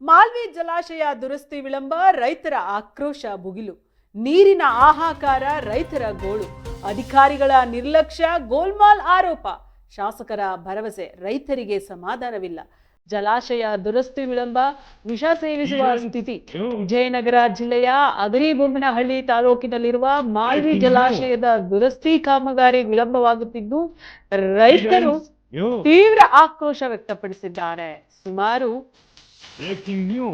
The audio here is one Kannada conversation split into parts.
ಮಾಲ್ವಿ ಜಲಾಶಯ ದುರಸ್ತಿ ವಿಳಂಬ ರೈತರ ಆಕ್ರೋಶ ಭುಗಿಲು. ನೀರಿನ ಆಹಾಕಾರ ರೈತರ ಗೋಳು. ಅಧಿಕಾರಿಗಳ ನಿರ್ಲಕ್ಷ್ಯ ಗೋಲ್ಮಾಲ್ ಆರೋಪ. ಶಾಸಕರ ಭರವಸೆ ರೈತರಿಗೆ ಸಮಾಧಾನವಿಲ್ಲ. ಜಲಾಶಯ ದುರಸ್ತಿ ವಿಳಂಬ ವಿಷ ಸೇವಿಸುವ ಸ್ಥಿತಿ. ವಿಜಯನಗರ ಜಿಲ್ಲೆಯ ಅಗರಿಬೊಮ್ಮನಹಳ್ಳಿ ತಾಲೂಕಿನಲ್ಲಿರುವ ಮಾಲ್ವಿ ಜಲಾಶಯದ ದುರಸ್ತಿ ಕಾಮಗಾರಿ ವಿಳಂಬವಾಗುತ್ತಿದ್ದು ರೈತರು ತೀವ್ರ ಆಕ್ರೋಶ ವ್ಯಕ್ತಪಡಿಸಿದ್ದಾರೆ. ಸುಮಾರು breaking ನ್ಯೂ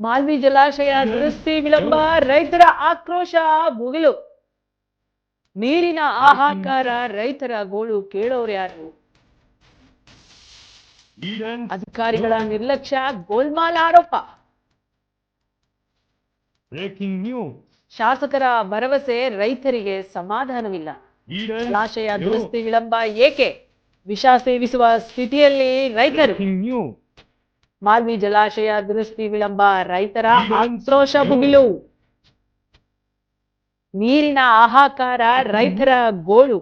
ಮಾಲ್ವಿ ಜಲಾಶಯ ದುರಸ್ತಿ ವಿಳಂಬ ರೈತರ ಆಕ್ರೋಶ ಮುಗಿಲು. ನೀರಿನ ಆಹಾಕಾರ ರೈತರ ಗೋಳು ಕೇಳೋರು ಯಾರು? ಅಧಿಕಾರಿಗಳ ನಿರ್ಲಕ್ಷ್ಯ ಗೋಲ್ಮಾಲ್ ಆರೋಪ. ಬ್ರೇಕಿಂಗ್ ನ್ಯೂ ಶಾಸಕರ ಭರವಸೆ ರೈತರಿಗೆ ಸಮಾಧಾನವಿಲ್ಲ. ಜಲಾಶಯ ದುರಸ್ತಿ ವಿಳಂಬ ಏಕೆ? ವಿಷ ಸೇವಿಸುವ ಸ್ಥಿತಿಯಲ್ಲಿ ರೈತರು. ಮಾಲ್ವಿ ಜಲಾಶಯ ದುರಸ್ತಿ ವಿಳಂಬ ರೈತರ ಆಕ್ರೋಶ ಮುಗಿಲು ನೀರಿನ ಆಹಾಕಾರ ರೈತರ ಗೋಳು.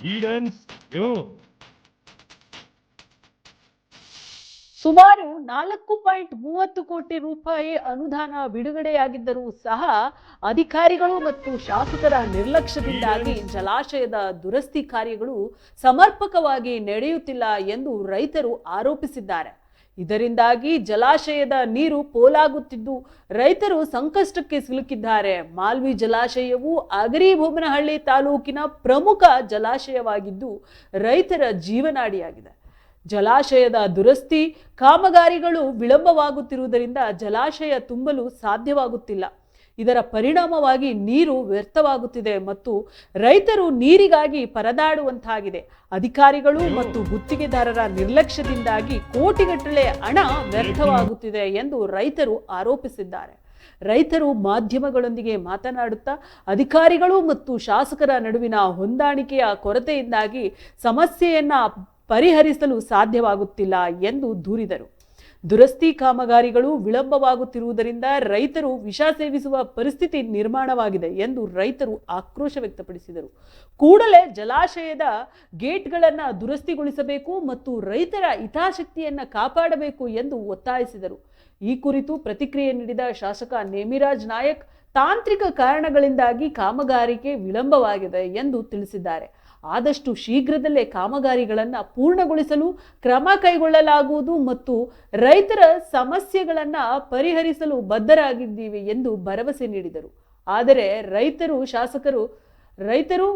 Eden, ಸುಮಾರು ನಾಲ್ಕು ಪಾಯಿಂಟ್ ಮೂವತ್ತು ಕೋಟಿ ರೂಪಾಯಿ ಅನುದಾನ ಬಿಡುಗಡೆಯಾಗಿದ್ದರೂ ಸಹ ಅಧಿಕಾರಿಗಳು ಮತ್ತು ಶಾಸಕರ ನಿರ್ಲಕ್ಷ್ಯದಿಂದಾಗಿ ಜಲಾಶಯದ ದುರಸ್ತಿ ಕಾರ್ಯಗಳು ಸಮರ್ಪಕವಾಗಿ ನಡೆಯುತ್ತಿಲ್ಲ ಎಂದು ರೈತರು ಆರೋಪಿಸಿದ್ದಾರೆ. ಇದರಿಂದಾಗಿ ಜಲಾಶಯದ ನೀರು ಪೋಲಾಗುತ್ತಿದ್ದು, ರೈತರು ಸಂಕಷ್ಟಕ್ಕೆ ಸಿಲುಕಿದ್ದಾರೆ. ಮಾಲ್ವಿ ಜಲಾಶಯವು ಅಗರಿಬೊಮ್ಮನಹಳ್ಳಿ ತಾಲೂಕಿನ ಪ್ರಮುಖ ಜಲಾಶಯವಾಗಿದ್ದು, ರೈತರ ಜೀವನಾಡಿಯಾಗಿದೆ. ಜಲಾಶಯದ ದುರಸ್ತಿ, ಕಾಮಗಾರಿಗಳು ವಿಳಂಬವಾಗುತ್ತಿರುವುದರಿಂದ ಜಲಾಶಯ ತುಂಬಲು ಸಾಧ್ಯವಾಗುತ್ತಿಲ್ಲ. ಇದರ ಪರಿಣಾಮವಾಗಿ ನೀರು ವ್ಯರ್ಥವಾಗುತ್ತಿದೆ ಮತ್ತು ರೈತರು ನೀರಿಗಾಗಿ ಪರದಾಡುವಂತಾಗಿದೆ. ಅಧಿಕಾರಿಗಳು ಮತ್ತು ಗುತ್ತಿಗೆದಾರರ ನಿರ್ಲಕ್ಷ್ಯದಿಂದಾಗಿ ಕೋಟಿಗಟ್ಟಲೆ ಹಣ ವ್ಯರ್ಥವಾಗುತ್ತಿದೆ ಎಂದು ರೈತರು ಆರೋಪಿಸಿದ್ದಾರೆ. ರೈತರು ಮಾಧ್ಯಮಗಳೊಂದಿಗೆ ಮಾತನಾಡುತ್ತಾ, ಅಧಿಕಾರಿಗಳು ಮತ್ತು ಶಾಸಕರ ನಡುವಿನ ಹೊಂದಾಣಿಕೆಯ ಕೊರತೆಯಿಂದಾಗಿ ಸಮಸ್ಯೆಯನ್ನ ಪರಿಹರಿಸಲು ಸಾಧ್ಯವಾಗುತ್ತಿಲ್ಲ ಎಂದು ದೂರಿದರು. ದುರಸ್ತಿ ಕಾಮಗಾರಿಗಳು ವಿಳಂಬವಾಗುತ್ತಿರುವುದರಿಂದ ರೈತರು ವಿಷ ಸೇವಿಸುವ ಪರಿಸ್ಥಿತಿ ನಿರ್ಮಾಣವಾಗಿದೆ ಎಂದು ರೈತರು ಆಕ್ರೋಶ ವ್ಯಕ್ತಪಡಿಸಿದರು. ಕೂಡಲೇ ಜಲಾಶಯದ ಗೇಟ್ಗಳನ್ನು ದುರಸ್ತಿಗೊಳಿಸಬೇಕು ಮತ್ತು ರೈತರ ಹಿತಾಸಕ್ತಿಯನ್ನು ಕಾಪಾಡಬೇಕು ಎಂದು ಒತ್ತಾಯಿಸಿದರು. ಈ ಕುರಿತು ಪ್ರತಿಕ್ರಿಯೆ ನೀಡಿದ ಶಾಸಕ ನೇಮಿರಾಜ್ ನಾಯಕ್, ತಾಂತ್ರಿಕ ಕಾರಣಗಳಿಂದಾಗಿ ಕಾಮಗಾರಿಕೆ ವಿಳಂಬವಾಗಿದೆ ಎಂದು ತಿಳಿಸಿದ್ದಾರೆ. ಆದಷ್ಟು ಶೀಘ್ರದಲ್ಲೇ ಕಾಮಗಾರಿಗಳನ್ನು ಪೂರ್ಣಗೊಳಿಸಲು ಕ್ರಮ ಕೈಗೊಳ್ಳಲಾಗುವುದು ಮತ್ತು ರೈತರ ಸಮಸ್ಯೆಗಳನ್ನು ಪರಿಹರಿಸಲು ಬದ್ಧರಾಗಿದ್ದೀವಿ ಎಂದು ಭರವಸೆ ನೀಡಿದರು. ಆದರೆ ರೈತರು, ಶಾಸಕರು, ರೈತರು,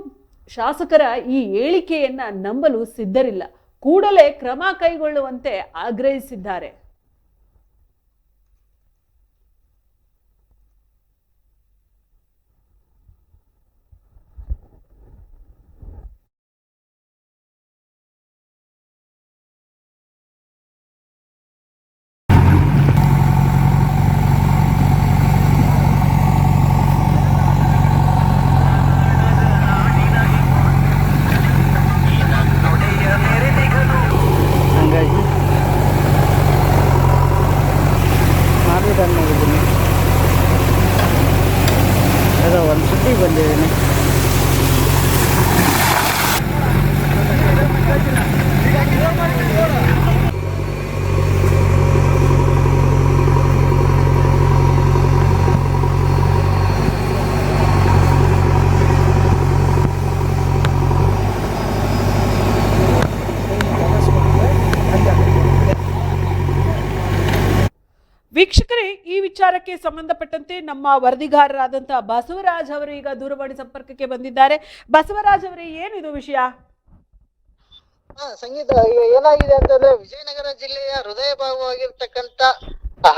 ಶಾಸಕರ ಈ ಹೇಳಿಕೆಯನ್ನು ನಂಬಲು ಸಿದ್ಧರಿಲ್ಲ. ಕೂಡಲೇ ಕ್ರಮ ಕೈಗೊಳ್ಳುವಂತೆ ಆಗ್ರಹಿಸಿದ್ದಾರೆ ಹಂಗಾಗಿ ಮಾರ್ಗದರ್ಶನಾಗಿದ್ದೀನಿ ಅದು ಒಂದು ಸುದ್ದಿ ಬಂದಿದ್ದೀನಿ ವೀಕ್ಷಕರೇ ಈ ವಿಚಾರಕ್ಕೆ ಸಂಬಂಧಪಟ್ಟಂತೆ ನಮ್ಮ ವರದಿಗಾರರಾದಂತಹ ಬಸವರಾಜ್ ಅವರು ಈಗ ದೂರವಾಣಿ ಸಂಪರ್ಕಕ್ಕೆ ಬಂದಿದ್ದಾರೆ. ಬಸವರಾಜ್ ಅವರೇ, ಏನಿದು ವಿಷಯ? ಸಂಗೀತ ಏನಾಗಿದೆ ಅಂತಂದ್ರೆ ವಿಜಯನಗರ ಜಿಲ್ಲೆಯ ಹೃದಯ ಭಾಗವಾಗಿರ್ತಕ್ಕಂತ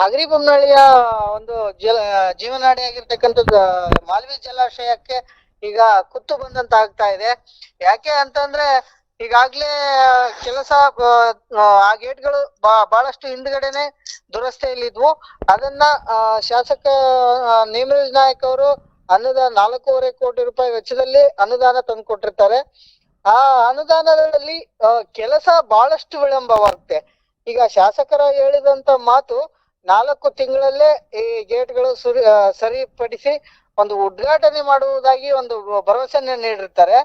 ಹಗರಿಬೊಮ್ಮನಹಳ್ಳಿಯ ಒಂದು ಜಲ, ಜೀವನಾಡಿ ಆಗಿರ್ತಕ್ಕಂಥ ಮಾಲ್ವಿ ಜಲಾಶಯಕ್ಕೆ ಈಗ ಕುತ್ತು ಬಂದಂತ ಆಗ್ತಾ ಇದೆ. ಯಾಕೆ ಅಂತಂದ್ರೆ ಈಗಾಗ್ಲೇ ಕೆಲಸ ಆ, ಆ ಗೇಟ್ಗಳು ಬಹಳಷ್ಟು ಹಿಂದ್ಗಡೆನೆ ದುರಸ್ತಿಯಲ್ಲಿದ್ವು ಅದನ್ನ ಆ, ಶಾಸಕ ನೇಮರಾಜ್ ನಾಯಕ್ ಅವರು ಅನುದಾನ ನಾಲ್ಕೂವರೆ ಕೋಟಿ ರೂಪಾಯಿ ವೆಚ್ಚದಲ್ಲಿ ಅನುದಾನ ತಂದುಕೊಟ್ಟಿರ್ತಾರೆ. ಆ ಅನುದಾನದಲ್ಲಿ ಕೆಲಸ ಬಹಳಷ್ಟು ವಿಳಂಬವಾಗುತ್ತೆ. ಈಗ ಶಾಸಕರ ಹೇಳಿದಂತ ಮಾತು ನಾಲ್ಕು ತಿಂಗಳಲ್ಲೇ ಈ ಗೇಟ್ಗಳು ಸುರಿ ಸರಿಪಡಿಸಿ ಒಂದು ಉದ್ಘಾಟನೆ ಮಾಡುವುದಾಗಿ ಒಂದು ಭರವಸೆಯನ್ನು ನೀಡಿರ್ತಾರೆ.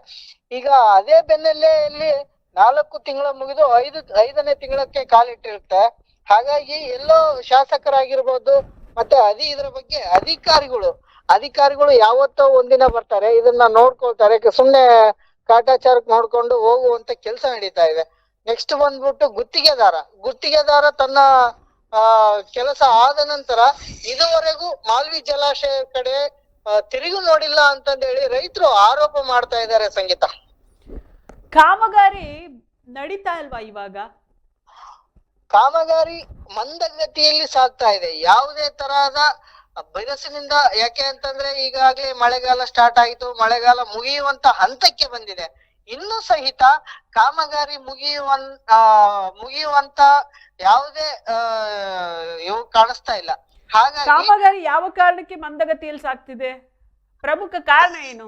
ಈಗ ಅದೇ ಬೆನ್ನಲ್ಲೇ ಇಲ್ಲಿ ನಾಲ್ಕು ತಿಂಗಳ ಮುಗಿದು ಐದು, ಐದನೇ ತಿಂಗಳಕ್ಕೆ ಕಾಲಿಟ್ಟಿರುತ್ತೆ ಹಾಗಾಗಿ ಎಲ್ಲೋ ಶಾಸಕರಾಗಿರ್ಬೋದು ಮತ್ತೆ ಅದಿ ಇದ್ರ ಬಗ್ಗೆ ಅಧಿಕಾರಿಗಳು ಅಧಿಕಾರಿಗಳು ಯಾವತ್ತೋ ಒಂದಿನ ಬರ್ತಾರೆ, ಇದನ್ನ ನೋಡ್ಕೊಳ್ತಾರೆ, ಸುಮ್ನೆ ಕಾಟಾಚಾರಕ್ಕೆ ನೋಡ್ಕೊಂಡು ಹೋಗುವಂತ ಕೆಲಸ ನಡೀತಾ ಇದೆ. ನೆಕ್ಸ್ಟ್ ಬಂದ್ಬಿಟ್ಟು ಗುತ್ತಿಗೆದಾರ ಗುತ್ತಿಗೆದಾರ ತನ್ನ, ಆ, ಕೆಲಸ ಆದ ನಂತರ ಇದುವರೆಗೂ ಮಾಲ್ವಿ ಜಲಾಶಯ ಕಡೆ ತಿರುಗು ನೋಡಿಲ್ಲ ಅಂತಂದೇಳಿ ರೈತರು ಆರೋಪ ಮಾಡ್ತಾ ಇದ್ದಾರೆ ಸಂಗೀತ. ಕಾಮಗಾರಿ ನಡೀತಾ ಇಲ್ವಾ ಇವಾಗ? ಕಾಮಗಾರಿ ಮಂದಗತಿಯಲ್ಲಿ ಸಾಗ್ತಾ ಇದೆ. ಯಾವುದೇ ತರಹದ ಬಿರುಸಿನಿಂದ ಯಾಕೆ ಅಂತಂದ್ರೆ ಈಗಾಗ್ಲೇ ಮಳೆಗಾಲ ಸ್ಟಾರ್ಟ್ ಆಯಿತು ಮಳೆಗಾಲ ಮುಗಿಯುವಂತ ಹಂತಕ್ಕೆ ಬಂದಿದೆ. ಇನ್ನು ಸಹಿತ ಕಾಮಗಾರಿ ಮುಗಿಯುವ ಆ ಮುಗಿಯುವಂತ ಯಾವುದೇ ಇವು ಕಾಣಿಸ್ತಾ ಇಲ್ಲ. ಕಾಮಗಾರಿ ಯಾವ ಕಾರಣಕ್ಕೆ ಮಂದಗತಿಯಲ್ಲಿ ಸಾಗ್ತಿದೆ ಪ್ರಮುಖ ಕಾರಣ ಏನು?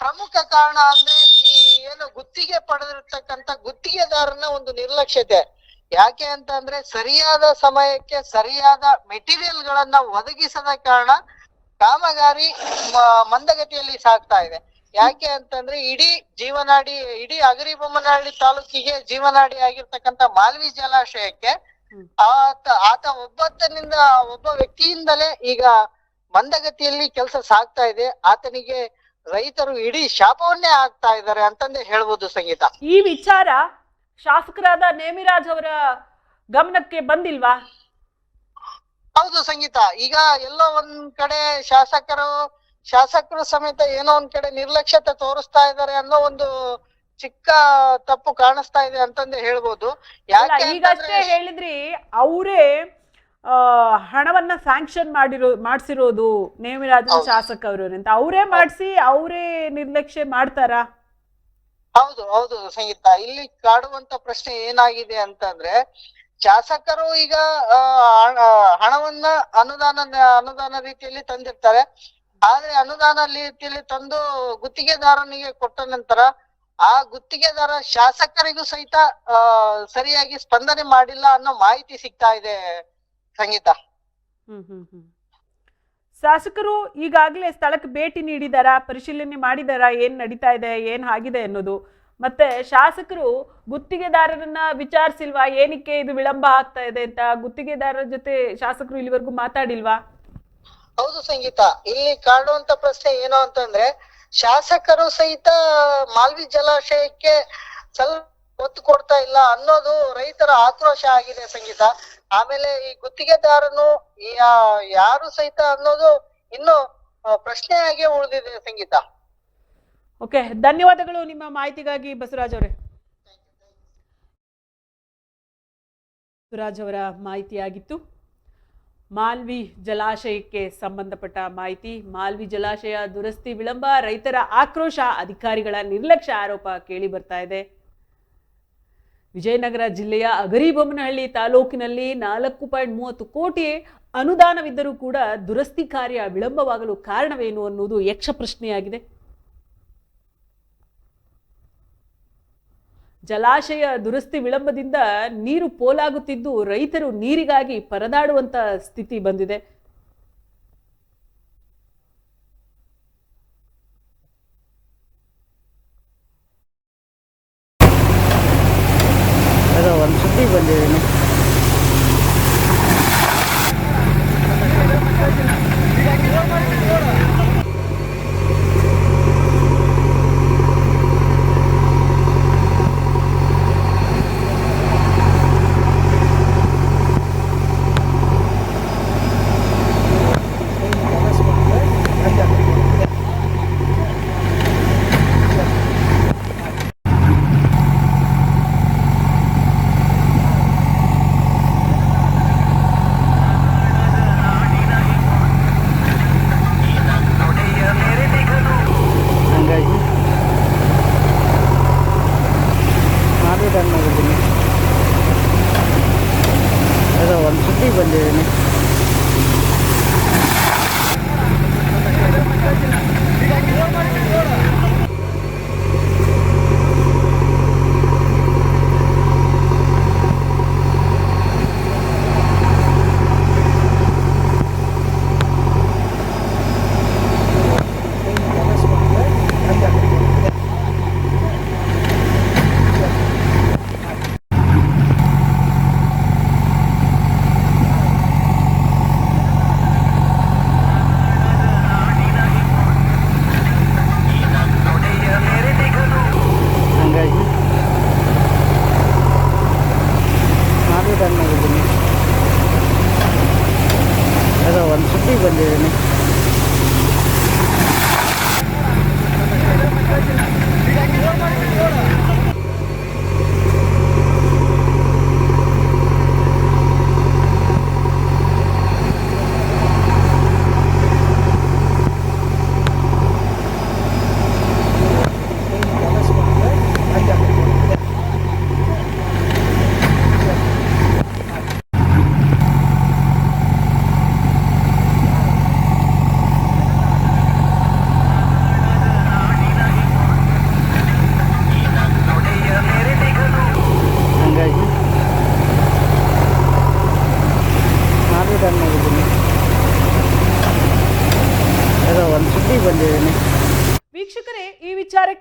ಪ್ರಮುಖ ಕಾರಣ ಅಂದ್ರೆ ಈ ಏನು ಗುತ್ತಿಗೆ ಪಡೆದಿರ್ತಕ್ಕಂತ ಗುತ್ತಿಗೆದಾರನ ಒಂದು ನಿರ್ಲಕ್ಷ್ಯತೆ. ಯಾಕೆ ಅಂತ ಅಂದ್ರೆ ಸರಿಯಾದ ಸಮಯಕ್ಕೆ ಸರಿಯಾದ ಮೆಟೀರಿಯಲ್ ಗಳನ್ನ ಒದಗಿಸದ ಕಾರಣ ಕಾಮಗಾರಿ ಮಂದಗತಿಯಲ್ಲಿ ಸಾಗ್ತಾ ಇದೆ. ಯಾಕೆ ಅಂತಂದ್ರೆ ಇಡೀ ಜೀವನಾಡಿ ಇಡೀ ಅಗರಿಬೊಮ್ಮನಹಳ್ಳಿ ತಾಲೂಕಿಗೆ ಜೀವನಾಡಿ ಆಗಿರ್ತಕ್ಕಂತ ಮಾಲ್ವಿ ಜಲಾಶಯಕ್ಕೆ. ಆತ ಆತ ಒಬ್ಬತನಿಂದ ಒಬ್ಬ ವ್ಯಕ್ತಿಯಿಂದಲೇ ಈಗ ಮಂದಗತಿಯಲ್ಲಿ ಕೆಲಸ ಸಾಗ್ತಾ ಇದೆ. ಆತನಿಗೆ ರೈತರು ಇಡೀ ಶಾಪವನ್ನೇ ಆಗ್ತಾ ಇದ್ದಾರೆ ಅಂತಂದೇ ಹೇಳ್ಬೋದು ಸಂಗೀತ. ಈ ವಿಚಾರ ಶಾಸಕರಾದ ನೇಮಿರಾಜ್ ಅವರ ಗಮನಕ್ಕೆ ಬಂದಿಲ್ವಾ? ಹೌದು ಸಂಗೀತ. ಈಗ ಎಲ್ಲೋ ಒಂದ್ ಕಡೆ ಶಾಸಕರು ಶಾಸಕರು ಸಮೇತ ಏನೋ ಒಂದ್ ಕಡೆ ನಿರ್ಲಕ್ಷ್ಯತೆ ತೋರಿಸ್ತಾ ಇದ್ದಾರೆ ಅನ್ನೋ ಒಂದು ಚಿಕ್ಕ ತಪ್ಪು ಕಾಣಿಸ್ತಾ ಇದೆ ಅಂತಂದೇ ಹೇಳ್ಬೋದು. ಯಾಕೆ ಈಗಷ್ಟೇ ಹೇಳಿದ್ರಿ ಅವರೇ ಹಣವನ್ನ ಸ್ಯಾಂಕ್ಷನ್ ಮಾಡಿರೋ ಮಾಡಿಸಿರೋದು ನೇಮಿರಾಜನ. ಶಾಸಕರು ಅಂತ. ಅವರೇ ಮಾಡಿಸಿ ಅವರೇ ನಿರ್ಲಕ್ಷ್ಯ ಮಾಡ್ತಾರಾ? ಹೌದು ಹೌದು ಸಂಗೀತ ಇಲ್ಲಿ ಕಾಡುವಂತ ಪ್ರಶ್ನೆ ಏನಾಗಿದೆ ಅಂತಂದ್ರೆ ಶಾಸಕರು ಈಗ ಹಣವನ್ನ ಅನುದಾನ ಅನುದಾನ ರೀತಿಯಲ್ಲಿ ತಂದಿರ್ತಾರೆ. ಆದ್ರೆ ಅನುದಾನ ರೀತಿಯಲ್ಲಿ ತಂದು ಗುತ್ತಿಗೆದಾರನಿಗೆ ಕೊಟ್ಟ ನಂತರ ಆ ಗುತ್ತಿಗೆದಾರ ಶಾಸಕರಿಗೂ ಸಹಿತ ಆ ಸರಿಯಾಗಿ ಸ್ಪಂದನೆ ಮಾಡಿಲ್ಲ ಅನ್ನೋ ಮಾಹಿತಿ ಸಿಗ್ತಾ ಇದೆ ಸಂಗೀತ. ಶಾಸಕರು ಈಗಾಗಲೇ ಸ್ಥಳಕ್ಕೆ ಭೇಟಿ ನೀಡಿದಾರ ಪರಿಶೀಲನೆ ಮಾಡಿದಾರ ಏನ್ ನಡೀತಾ ಇದೆ ಏನ್ ಆಗಿದೆ ಅನ್ನೋದು. ಮತ್ತೆ ಶಾಸಕರು ಗುತ್ತಿಗೆದಾರರನ್ನ ವಿಚಾರಿಸಿಲ್ವಾ ಏನಕ್ಕೆ ಇದು ವಿಳಂಬ ಆಗ್ತಾ ಇದೆ ಅಂತ ಗುತ್ತಿಗೆದಾರರ ಜೊತೆ ಶಾಸಕರು ಇಲ್ಲಿವರೆಗೂ ಮಾತಾಡಿಲ್ವಾ? ಹೌದು ಸಂಗೀತ ಇಲ್ಲಿ ಕಾಡುವಂತ ಪ್ರಶ್ನೆ ಏನು ಅಂತಂದ್ರೆ ಶಾಸಕರು ಸಹಿತ ಮಾಲ್ವಿ ಜಲಾಶಯಕ್ಕೆ ಸ್ವಲ್ಪ ಒತ್ತು ಕೊಡ್ತಾ ಇಲ್ಲ ಅನ್ನೋದು ರೈತರ ಆಕ್ರೋಶ ಆಗಿದೆ ಸಂಗೀತ. ಆಮೇಲೆ ಈ ಗುತ್ತಿಗೆದಾರನು ಯಾರು ಸಹಿತ ಅನ್ನೋದು ಇನ್ನು ಪ್ರಶ್ನೆಯಾಗಿ ಉಳಿದಿದೆ ಸಂಗೀತ. ಓಕೆ, ಧನ್ಯವಾದಗಳು ನಿಮ್ಮ ಮಾಹಿತಿಗಾಗಿ ಬಸವರಾಜ್ ಅವರೇ. ಬಸವರಾಜ್ ಅವರ ಮಾಹಿತಿಯಾಗಿತ್ತು. ಮಾಲ್ವಿ ಜಲಾಶಯಕ್ಕೆ ಸಂಬಂಧಪಟ್ಟ ಮಾಹಿತಿ. ಮಾಲ್ವಿ ಜಲಾಶಯ ದುರಸ್ತಿ ವಿಳಂಬ, ರೈತರ ಆಕ್ರೋಶ, ಅಧಿಕಾರಿಗಳ ನಿರ್ಲಕ್ಷ್ಯ ಆರೋಪ ಕೇಳಿ ಬರ್ತಾ ಇದೆ. ವಿಜಯನಗರ ಜಿಲ್ಲೆಯ ಅಗರಿಬೊಮ್ಮನಹಳ್ಳಿ ತಾಲೂಕಿನಲ್ಲಿ ನಾಲ್ಕು ಪಾಯಿಂಟ್ ಮೂವತ್ತು ಕೋಟಿ ಅನುದಾನವಿದ್ದರೂ ಕೂಡ ದುರಸ್ತಿ ಕಾರ್ಯ ವಿಳಂಬವಾಗಲು ಕಾರಣವೇನು ಅನ್ನುವುದು ಯಕ್ಷ ಪ್ರಶ್ನೆಯಾಗಿದೆ ಜಲಾಶಯ ದುರಸ್ತಿ ವಿಳಂಬದಿಂದ ನೀರು ಪೋಲಾಗುತ್ತಿದ್ದು ರೈತರು ನೀರಿಗಾಗಿ ಪರದಾಡುವಂತ ಸ್ಥಿತಿ ಬಂದಿದೆ.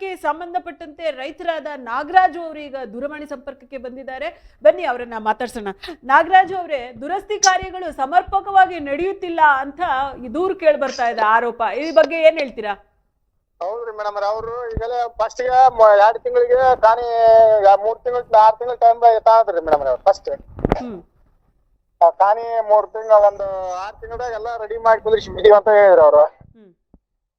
ವಿಚಾರಕ್ಕೆ ಸಂಬಂಧಪಟ್ಟಂತೆ ರೈತರಾದ ನಾಗರಾಜು ಅವರು ಈಗ ದೂರವಾಣಿ ಸಂಪರ್ಕಕ್ಕೆ ಬಂದಿದ್ದಾರೆ. ಬನ್ನಿ ಅವರನ್ನ ಮಾತಾಡ್ಸೋಣ. ನಾಗರಾಜು ಅವರೇ ದುರಸ್ತಿ ಕಾರ್ಯಗಳು ಸಮರ್ಪಕವಾಗಿ ನಡೆಯುತ್ತಿಲ್ಲ ಅಂತ ಈ ದೂರು ಕೇಳಿ ಬರ್ತಾ ಇದೆ ಆರೋಪ. ಈ ಬಗ್ಗೆ ಏನ್ ಹೇಳ್ತೀರಾ? ಹೌದ್ರಿ ಮೇಡಮ್ ಅವರು ಈಗಲೇ ಫಸ್ಟ್ಗೆ ಎರಡ್ ತಿಂಗಳಿಗೆ ತಾನೇ ಮೂರ್ ತಿಂಗಳ ಆರ್ ತಿಂಗಳ ಟೈಮ್ ತಾದ್ರಿ ಮೇಡಮ್ ಅವ್ರ ಫಸ್ಟ್ ತಾನೇ ಮೂರ್ ತಿಂಗಳ ಒಂದು ಆರ್ ತಿಂಗಳಾಗ ಎಲ್ಲಾ ರೆಡಿ ಮಾಡಿ ಕುದ್ರಿ ಬಿಡಿ ಅಂತ ಹೇಳಿದ್ರು ಅವ್ರು.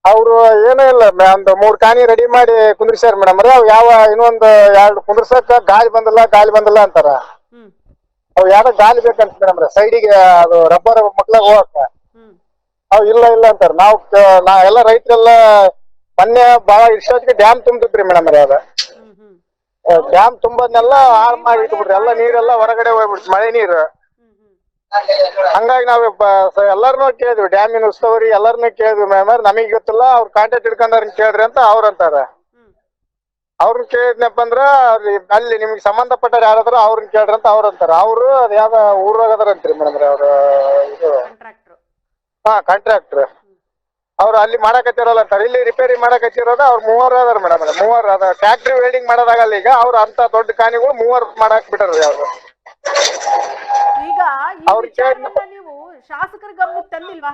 ಅವ್ರು ಏನೂ ಇಲ್ಲ ಮ- ಒಂದು ಮೂರ್ ಕಾಣಿ ರೆಡಿ ಮಾಡಿ ಕುಂದ್ರಿಸ್ಯಾರ ಮೇಡಮ್ ಅವ್ ಯಾವ ಇನ್ನೊಂದ್ ಎರಡು ಕುಂದ್ರಸಕ್ಕ ಗಾಳಿ ಬಂದಿಲ್ಲ ಗಾಳಿ ಬಂದಿಲ್ಲ ಅಂತಾರ. ಹ್ಮ್. ಅವ್ ಯಾರ ಗಾಳಿ ಬೇಕಂತ ಮೇಡಮ್ ಸೈಡಿಗೆ ಅದು ರಬ್ಬರ್ ಮಕ್ಳಾಗ ಹೋಗಕ್ಕ ಹ್ಮ್. ಅವ್ ಇಲ್ಲ ಇಲ್ಲ ಅಂತಾರ. ನಾವ್ ಕ- ನಾ ಎಲ್ಲ ರೈತರೆಲ್ಲ ಮೊನ್ನೆ ಬಹಳ ಇಷ್ಟೊತ್ತಿಗೆ ಡ್ಯಾಮ್ ತುಂಬಿದ್ರಿ ಮೇಡಮ್ ಅದ. ಹ್ಮ್ ಹ್ಮ್. ಡ್ಯಾಮ್ ತುಂಬದ್ನೆಲ್ಲ ಹಾಳ್ ಮಾಡಿ ಇಟ್ಬಿಟ್ರಿ. ಎಲ್ಲ ನೀರೆಲ್ಲ ಹೊರಗಡೆ ಹೋಗ್ಬಿಡ್ತು ಮಳೆ ನೀರು. ಹಂಗಾಗಿ ನಾವ್ ಎಲ್ಲಾರನು ಕೇಳಿದ್ವಿ. ಡ್ಯಾಮಿನ ಉತ್ಸವರಿ ಎಲ್ಲಾರನು ಕೇಳಿದ್ವಿ. ಮ್ಯಾಮ್ ನಮಗ್ ಗೊತ್ತಿಲ್ಲ. ಅವ್ರ ಕಾಂಟ್ಯಾಕ್ಟ್ ಹಿಡ್ಕೊಂಡಾರ ಕೇಳ್ರಿ ಅಂತ ಅವ್ರ ಅಂತಾರ. ಅವ್ರನ್ನ ಕೇಳಿದ್ನಪ್ಪ ಅಂದ್ರ ಅಲ್ಲಿ- ಅಲ್ಲಿ ನಿಮ್ಗೆ ಸಂಬಂಧಪಟ್ಟ ಯಾರಾದ್ರೂ ಅವ್ರನ್ನ ಕೇಳ್ರಿ ಅಂತ ಅವ್ರ ಅಂತಾರ. ಅವ್ರು ಅದ್ ಯಾವ ಊರಾಗ ಅದಾರಂತ್ರಿ ಮೇಡಮ್ ಅವ್ರ ಇದು. ಹಾ ಕಾಂಟ್ರಾಕ್ಟರ್ ಅವ್ರು ಅಲ್ಲಿ ಮಾಡಕತ್ತಿರಲ್ಲ ಅಂತಾರೆ. ಇಲ್ಲಿ ರಿಪೇರಿ ಮಾಡಕತ್ತಿರೋದು ಅವ್ರು ಮೂವರು ಅದಾರ ಮೇಡಮ್. ಮೂವರು ಅದ ಫ್ಯಾಕ್ಟ್ರಿ ವೆಲ್ಡಿಂಗ್ ಮಾಡೋದಾಗಲ್ಲ ಈಗ. ಅವ್ರು ಅಂತ ದೊಡ್ಡ ಕಾನಿಗಳು ಮೂವರು ಮಾಡಾಕ್ ಬಿಟ್ಟಾರ್ರಿ ಅವ್ರು ಈಗ ಈ ಅವ್ರ್ ವಿಚಾರವನ್ನ ನೀವು ಶಾಸಕರ ಗಮನಕ್ಕೆ ತಂದಿಲ್ವಾ?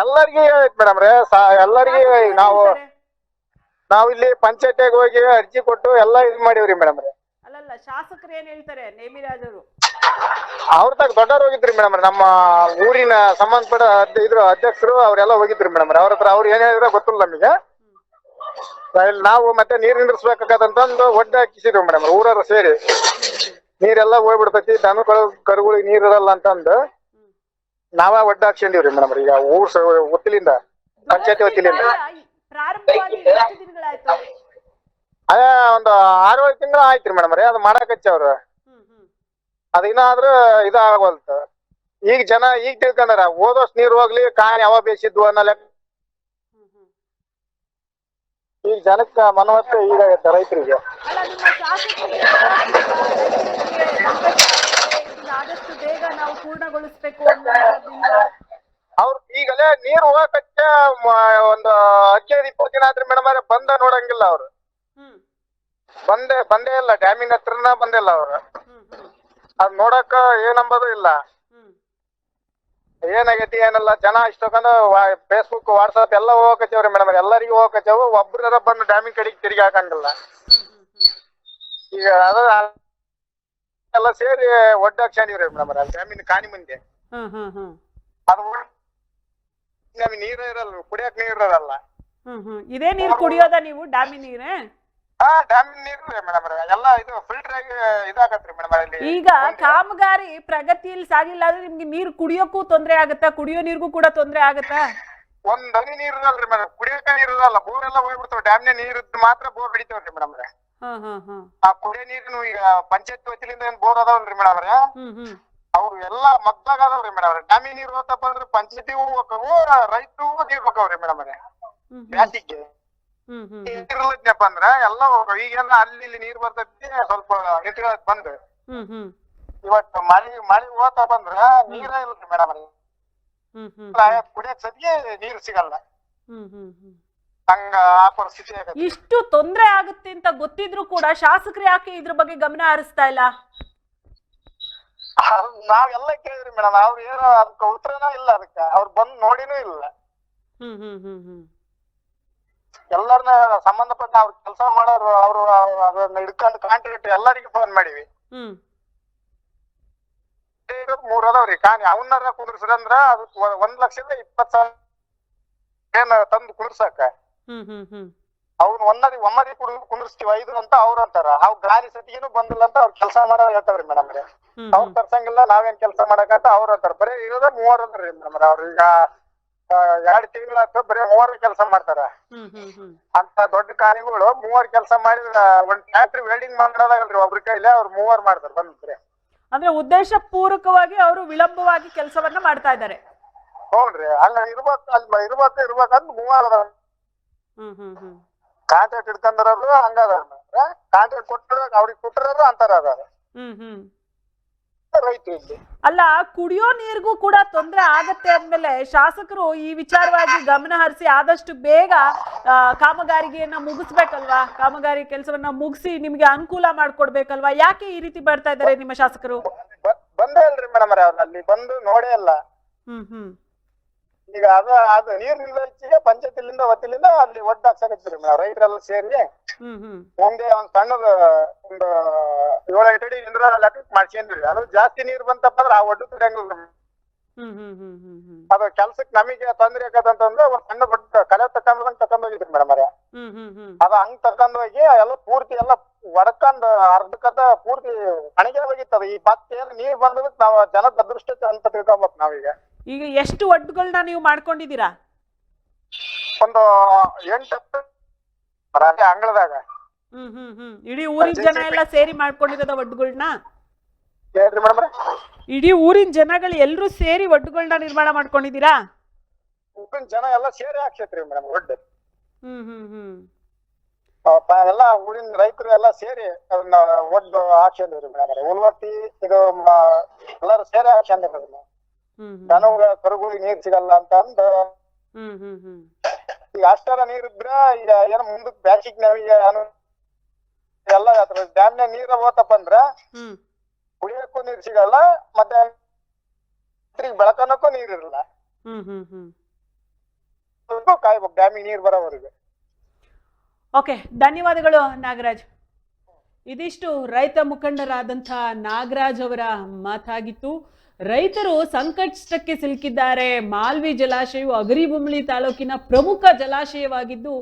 ಎಲ್ಲರಿಗೂ ಹೇಳೈತ್ ಮೇಡಮ್ ರೇ ಎಲ್ಲರಿಗೂ ಶಾಸಕರು ಏನ್ ನಾವು ಹೇಳ್ತಾರೆ? ನಾವು ಇಲ್ಲಿ ಪಂಚಾಯತಿಗೆ ಹೋಗಿ ಅರ್ಜಿ ಕೊಟ್ಟು ಎಲ್ಲ ಇದು ಮಾಡಿವ್ರಿ ಮೇಡಮ್ ರೇ ಅಲ್ಲಲ್ಲ ಶಾಸಕರು ಏನ್ ಹೇಳ್ತಾರೆ? ನೇಮಿರಾಜ್ ಅವರು. ಅವ್ರ ತಾಗ ದೊಡ್ಡವ್ರು ಹೋಗಿದ್ರಿ ಮೇಡಮ್ ನಮ್ಮ ಊರಿನ ಸಂಬಂಧಪಟ್ಟ ಅಧ್ಯ- ಇದ್ರ ಅಧ್ಯಕ್ಷರು ಅವರೆಲ್ಲ ಹೋಗಿದ್ರಿ ಮೇಡಮ್ ಅವ್ರ. ಹತ್ರ ಅವ್ರು ಏನ್ ಹೇಳಿದ್ರೆ ಗೊತ್ತಿಲ್ಲ ನಮಗೆ. ನಾವು ಮತ್ತೆ ನೀರ್ ನಿಂದ್ರಿಸ್ಬೇಕಾಗತ್ತಂತಂದು ಒಡ್ಡ ಹಾಕಿಸಿದ್ವಿ ಮೇಡಮ್ ಊರವ್ರು ಸೇರಿ. ನೀರೆಲ್ಲ ಹೋಗ್ಬಿಡ್ತೈತಿ ದನ ಕರುಗಳಿಗೆ ನೀರ್ ಇರಲ್ಲ ಅಂತಂದ ನಾವ ಒಡ್ಡ ಹಾಕ್ಸ್ಕೊಂಡಿವ್ರಿ ಮೇಡಮ್ ಈಗ ಊರ್ ಒತ್ತಿಲಿಂದ, ಪಂಚಾಯತಿ ದಿನಗಳಾಯ್ತು ಅದೇ ಒಂದು ಆರು ಏಳು ತಿಂಗಳ ಆಯ್ತ್ರಿ ಮೇಡಮ್ ರೀ ಅದು ಮಾಡಾಕಚ್ಚ ಹಚ್ಚವ್ರ. ಹ್ಮ್ ಹ್ಮ್ ಅದ ಇನ್ನಾದ್ರೂ ಇದಾಗವಲ್ತ ಈಗ ಜನ ಈಗ ತಿಳ್ಕೊಂಡಾರ ಓದೋಷ್ಟು ನೀರ್ ಹೋಗ್ಲಿ ಕಾಯಿ ಯಾವ ಬೇಸಿದ್ವು ಅನ್ನೋ ಲೆಕ್ಕ. ಈಗ ಜನಕ್ಕ ಮನವತ್ತೆ ಈಗ ಆಗತ್ತೆ ರೈತರಿಗೆ ಆದಷ್ಟು ಬೇಗ ನಾವು ಪೂರ್ಣಗೊಳಿಸ್ಬೇಕು ಅನ್ನೋದಿಲ್ಲ ಅವ್ರು ಈಗಲೇ ನೀರ್ ಹೋಗಕ್ಕೆ ಒಂದು ಹದಿನೈದು ಇಪ್ಪತ್ತು ದಿನ ಆದ್ರೆ ಮೇಡಮ್ ಬಂದ ನೋಡಂಗಿಲ್ಲ ಅವ್ರು. ಬಂದೇ ಬಂದೇ ಇಲ್ಲ ಡ್ಯಾಮಿನ ಹತ್ರನ ಬಂದಿಲ್ಲ ಅವ್ರು. ಅದ್ ನೋಡಕ ಏನಂಬುದು ಇಲ್ಲ. ಏನಾಗೈತಿ ಏನಲ್ಲ ಜನ ಇಷ್ಟೊಂದು ಫೇಸ್ಬುಕ್ ವಾಟ್ಸ್ಆಪ್ ಎಲ್ಲ ಹೋಗಕತ್ತೇವ್ರಿ ಮೇಡಮ್ ಎಲ್ಲರಿಗೂ ಹೋಗಕತ್ತೇವು. ಒಬ್ರ ಬಂದು ಡ್ಯಾಮಿಂಗ್ ಕಡೆಗೆ ತಿರುಗಿ ಹಾಕಂಗಿಲ್ಲ. ಈಗ ಅದ ಎಲ್ಲ ಸೇರಿ ಒಡ್ಡಾಕ್ಷಣಿವ್ರಿ ಮೇಡಮ್ ಡ್ಯಾಮಿನ ಕಾಣಿ ಮುಂದೆ. ಅದು ನಮಗೆ ನೀರೇ ಇರಲ್ಲ ಕುಡಿಯಕ್ ನೀರ್ ಇರಲ್ಲ. ಇದೇ ನೀರು ಕುಡಿಯೋದ ನೀವು? ಡ್ಯಾಮಿ ನೀರೇ? ಹಾ ನೀರು ಮೇಡಮ್ ಎಲ್ಲ ಇದು ಫಿಲ್ಟರ್ ಆಗಿ ಇದಾಗತ್ರಿ ಮೇಡಮ್ ಅಲ್ಲಿ ಈಗ ಕಾಮಗಾರಿ ಪ್ರಗತಿಯಲ್ಲಿ ಸಾಗಿಲ್ಲ ಅಂದ್ರೆ ನಿಮ್ಗೆ ನೀರು ಕುಡಿಯೋಕ್ಕೂ ತೊಂದರೆ ಆಗತ್ತಾ? ಕುಡಿಯೋ ನೀರಿಗೂ ಕೂಡ ತೊಂದರೆ ಆಗತ್ತಾ? ಒಂದ್ ಹನಿ ನೀರ್ ಇರಲ್ರಿ ಮೇಡಮ್ ಕುಡಿಯಕ ನೀರ್ ಇರಲ್ಲ ಬೋರ್ ಎಲ್ಲ ಹೋಗ್ಬಿಡ್ತಾವ ಡ್ಯಾಮ್ನ ನೀರ್ ಇದ್ದು ಮಾತ್ರ ಬೋರ್ ಹಿಡಿತಾವ್ರಿ ಮೇಡಮ್ ಹಾ ಹಾ ಹಾ. ಆ ಕುಡಿಯೋ ನೀರಿನ ಈಗ ಪಂಚಾಯತ್ ವತಿಲಿಂದ ಏನ್ ಬೋರ್ ಅದಾವಲ್ರಿ ಮೇಡಮ್ ಹ್ಮ್ ಹ್ಮ್. ಅವ್ರು ಎಲ್ಲಾ ಮಗ್ದಾಗ ಅದಾವ್ರಿ ಮೇಡಮ್ ಡ್ಯಾಮಿ ನೀರ್ ಹೋತಪ್ಪ ಅಂದ್ರೆ ಪಂಚಾಯತಿ ಹೋಗ್ಬೇಕು. ರೈತರು ನೀರ್ ಬೇಕಾವ್ರಿ ಮೇಡಮ್ ಹ್ಮ್ ಬ್ಯಾಸಿಗೆ ನೀರಿಲ್ಲದ್ನಪ್ಪ ಅಂದ್ರ ಎಲ್ಲ ಈಗೆಲ್ಲ ಅಲ್ಲಿ ಇಲ್ಲಿ ನೀರ್ ಬರ್ತೈತಿ ಸ್ವಲ್ಪ ನಿಂತ್ಕೊಳ್ಳೋದ್ ಬಂದ್. ಇವತ್ತ ಮಳಿ ಮಳಿ ಹೋತಪ್ಪ ಅಂದ್ರ ನೀರ ಇಲ್ರಿ ಮೇಡಮ್ ಅಲ್ಲಿ. ಕುಡಿಯಕ್ ಸದ್ಯ ನೀರ್ ಸಿಗಲ್ಲ. ಹಂಗ ಆ ಪರಿಸ್ಥಿತಿ ಇಷ್ಟು ತೊಂದ್ರೆ ಆಗುತ್ತೆ ಅಂತ ಗೊತ್ತಿದ್ರು ಕೂಡ ಶಾಸಕರು ಯಾಕೆ ಇದ್ರ ಬಗ್ಗೆ ಗಮನ ಹರಿಸ್ತಾ ಇಲ್ಲ? ನಾವೆಲ್ಲ ಕೇಳಿದ್ರಿ ಮೇಡಮ್. ಅವ್ರ ಏನೋ ಅದಕ್ಕೆ ಉತ್ತರನೂ ಇಲ್ಲ ಅದಕ್ಕೆ. ಅವ್ರು ಬಂದ್ ನೋಡಿನೂ ಇಲ್ಲ. ಹ್ಮ್ ಹ್ಮ್ ಹ್ಮ್ ಹ್ಮ್. ಎಲ್ಲರನ್ನ ಸಂಬಂಧಪಟ್ಟ ಅವ್ರ ಕೆಲಸ ಮಾಡೋರು ಅವರು ಅದನ್ನ ಹಿಡ್ಕೊಂಡು ಕಾಂಟ್ರಾಕ್ಟ್ ಎಲ್ಲರಿಗೂ ಫೋನ್ ಮಾಡಿವಿ. ಹ್ಮ್. ಮೂರ್ ಅದಾವ್ರಿ ಕಾಣಿ ಅವನ್ನಾರ ಕುಂದ್ರಸ್ರಿ ಅಂದ್ರ ಒ- ಒಂದ್ ಲಕ್ಷದ ಇಪ್ಪತ್ ಸಾವಿರ ಏನ್ ತಂದು ಕುಂದ್ರಸಾಕ. ಹ್ಮ್ ಹ್ಮ್ ಹ್ಮ್. ಅವ್ನ ಒಂದರಿ ಒಮ್ಮರಿ ಕುಡ್ ಕುಂದ್ರಸ್ತೀವಿ ಐದು ಅಂತ ಅವ್ರ ಅಂತಾರ. ಅವ್ ಗಾಲಿ ಸತಿಗೇನು ಬಂದಿಲ್ಲ ಅಂತ ಅವ್ರ ಕೆಲಸ ಮಾಡೋ ಹೇಳ್ತಾವ್ರಿ ಮೇಡಮ್ ಹ್ಮ್ ಅವ್ರ ತರ್ಸಂಗಿಲ್ಲ ನಾವೇನ್ ಕೆಲಸ ಮಾಡಕಂತ ಅವ್ರ ಅಂತಾರ. ಬರೀ ಇರೋದ ಮೂವರ್ ಅಂದ್ರಿ ಮೇಡಮ್ ಅವ್ರ. ಈಗ ಎರಡ್ ತಿಂಗಳಾಯ್ತು ಬರೀ ಮೂವರ್ ಕೆಲಸ ಮಾಡ್ತಾರ. ಹ್ಮ್ ಹ್ಮ್ ಹ್ಮ್. ಅಂತ ದೊಡ್ಡ ಕಾರ್ಯಗಳು ಮೂವರ್ ಕೆಲಸ ಮಾಡಿದ್ರ ಒಂದ್ ಫ್ಯಾಕ್ಟ್ರಿ ವೆಲ್ಡಿಂಗ್ ಮಾಡೋದಾಗಲ್ರಿ ಒಬ್ರ ಕೈಲಿ ಅವ್ರ ಮೂವರ್ ಮಾಡ್ತಾರ ಬಂದ್ರೆ. ಅಂದ್ರೆ ಉದ್ದೇಶ ಪೂರಕವಾಗಿ ಅವರು ವಿಳಂಬವಾಗಿ ಕೆಲಸವನ್ನ ಮಾಡ್ತಾ ಇದ್ದಾರೆ. ಹ್ಞೂನ್ರಿ ಅಲ್ಲ ಇರ್ಬೇಕು ಅಲ್ಲಿ ಇರ್ಬೇಕು ಇರ್ಬೇಕಂತ ಮೂವರ್ ಅದಾರ. ಹ್ಮ್ ಹ್ಮ್ ಹ್ಮ್. ಕಾಂಟ್ರಾಕ್ಟ್ ಇಟ್ಕೊಂಡಾರು ಹಂಗ ಅದಾರ. ಕಾಂಟ್ರಾಕ್ಟ್ ಕೊಟ್ಟರ ಅವ್ರಿಗೆ ಕೊಟ್ಟರು ಅಂತಾರ ಅದಾರ. ಹ್ಮ್ ಹ್ಮ್. ಅಲ್ಲ ಕುಡಿಯೋ ನೀರಿಗೂ ಕೂಡ ತೊಂದರೆ ಆಗತ್ತೆ ಅಂದ್ಮೇಲೆ ಶಾಸಕರು ಈ ವಿಚಾರವಾಗಿ ಗಮನ ಹರಿಸಿ ಆದಷ್ಟು ಬೇಗ ಕಾಮಗಾರಿಗೆಯನ್ನ ಮುಗಿಸ್ಬೇಕಲ್ವಾ? ಕಾಮಗಾರಿ ಕೆಲಸವನ್ನ ಮುಗಿಸಿ ನಿಮ್ಗೆ ಅನುಕೂಲ ಮಾಡ್ಕೊಡ್ಬೇಕಲ್ವಾ? ಯಾಕೆ ಈ ರೀತಿ ಬರ್ತಾ ಇದ್ದಾರೆ ನಿಮ್ಮ ಶಾಸಕರು? ಬಂದೇ ಅಲ್ರಿ ಮೇಡಮ್ ಅಲ್ಲಿ ಬಂದು ನೋಡೇ ಅಲ್ಲ ಹ್ಮ್ ಹ್ಮ್. ಈಗ ಅದ ಅದ ನೀರ್ ನಿಲ್ಲಚ್ಚಿಗೆ ಪಂಚಾಯತಿಲಿಂದ ವತಿಲಿಂದ ಅಲ್ಲಿ ಒಡ್ಡ ಹಾಕ್ಸಕತ್ತೀರಿ ಮೇಡಮ್ ರೈತರೆಲ್ಲ ಸೇರಿ ಹ್ಮ್ ಹ್ಮ್. ಮುಂದೆ ಒಂದ್ ಸಣ್ಣದ ಒಂದು ಏಳೆಂಟು ಅಡಿ ಇಂದ್ರ ಲೆಕ್ಕಕ್ಕೆ ಮಾಡ್ಸ್ಕೊಂಡ್ರಿ ಅದು ಜಾಸ್ತಿ ನೀರ್ ಬಂತಪ್ಪ ಅಂದ್ರ ಆ ಒಡ್ಡು ತುಡಿಯಂಗಿಲ್ಲ ಅದು ಕೆಲ್ಸಕ್ ನಮಗೆ ತೊಂದ್ರೆ ಆಗತ್ತಂತಂದ್ರೆ ಒಂದ್ ಸಣ್ಣ ಪುಟ್ಟ ಕಲೆ ತಕೊಂಡ್ ತಕೊಂಡ್ ಹೋಗಿದ್ರಿ ಮೇಡಮ್ ಅವ್ರೆ. ಅದ ಹಂಗ್ ತಕೊಂಡ್ ಹೋಗಿ ಎಲ್ಲ ಪೂರ್ತಿ ಎಲ್ಲ ಒಡ್ಕೊಂಡ್ ಅರ್ಧಕದ ಪೂರ್ತಿ ಹಣಿಗೆ ಹೋಗಿತ್ತದ ಈ ಭತ್ತ ಏನ್ ನೀರ್ ಬಂದದಕ್ ನಾವ್ ಜನದ ಅದೃಷ್ಟ ಅಂತ ತಿಳ್ಕೊಬೇಕು ನಾವೀಗ. ಈಗ ಎಷ್ಟು ಒಡ್ಡುಗಳನ್ನ ನೀವು ಮಾಡ್ಕೊಂಡಿದ್ದೀರಾ? ಒಂದು ಎಂಟು ಅಂಗಳದಾಗ. ಹ್ಮ್ ಹ್ಮ್ ಹ್ಮ್. ಇಡೀ ಊರಿನ ಜನ ಎಲ್ಲ ಸೇರಿ ಮಾಡ್ಕೊಂಡಿರೋದ ಒಡ್ಡುಗಳನ್ನ ಹೇಳ್ರಿ ಮೇಡಮ್ ಇಡೀ ಊರಿನ ಜನಗಳು ಎಲ್ಲರೂ ಸೇರಿ ಒಡ್ಡುಗಳನ್ನ ನಿರ್ಮಾಣ ಮಾಡ್ಕೊಂಡಿದ್ದೀರಾ? ಊರಿನ ಜನ ಎಲ್ಲ ಸೇರಿ ಹಾಕ್ಸೈತ್ರಿ ಮೇಡಮ್ ಒಡ್ಡು ಹ್ಮ್ ಹ್ಮ್ ಹ್ಮ್. ಎಲ್ಲ ಊರಿನ ರೈತರು ಎಲ್ಲ ಸೇರಿ ಅದನ್ನ ಒಡ್ಡು ಹಾಕ್ಸಂದ್ರಿ ಮೇಡಮ್ ಉಲ್ವರ್ತಿ ಇದು ಎಲ್ಲರೂ ಸೇರಿ ಹಾಕ್ಸಂದ್ರಿ ಅದನ್ನ. ಹ್ಮ್ ಹ್ಮ್. ದನಗ ಕರುಗಳಿಗೆ ನೀರ್ ಸಿಗಲ್ಲ ಅಂತ ಅಂದ ಹ್ಮ್ ಹ್ಮ್ ಹ್ಮ್. ಈಗ ಅಷ್ಟರ ನೀರ್ ಇದ್ರ ಈಗ ಏನೋ ಮುಂದಕ್ ಬ್ಯಾಸಿಗ್ ನಾವೀಗ ಎಲ್ಲ ಅದ್ರ ಡ್ಯಾಮ್ನಾಗ ನೀರ ಹೋತಪ್ಪ ಅಂದ್ರ ಹ್ಮ್. ಕುಡಿಯಕ್ಕೂ ನೀರ್ ಸಿಗಲ್ಲ ಮತ್ತೆ ಬೆಳಕನಕ್ಕೂ ನೀರ್ ಇರಲ್ಲ. ಹ್ಮ್ ಹ್ಮ್ ಹ್ಮ್. ಅದಕ್ಕೂ ಕಾಯ್ಬೇಕು ಡ್ಯಾಮಿಗೆ ನೀರ್ ಬರೋವರೆಗೆ. ಓಕೆ ಧನ್ಯವಾದಗಳು ನಾಗರಾಜ್. ಇದಿಷ್ಟು ರೈತ ಮುಖಂಡರಾದಂಥ ನಾಗರಾಜ್ ಅವರ ಮಾತಾಗಿತ್ತು. ರೈತರು ಸಂಕಷ್ಟಕ್ಕೆ ಸಿಲುಕಿದ್ದಾರೆ. ಮಾಲ್ವಿ ಜಲಾಶಯವು ಅಗರಿಬೊಮ್ಮಳಿ ತಾಲೂಕಿನ ಪ್ರಮುಖ ಜಲಾಶಯವಾಗಿದ್ದು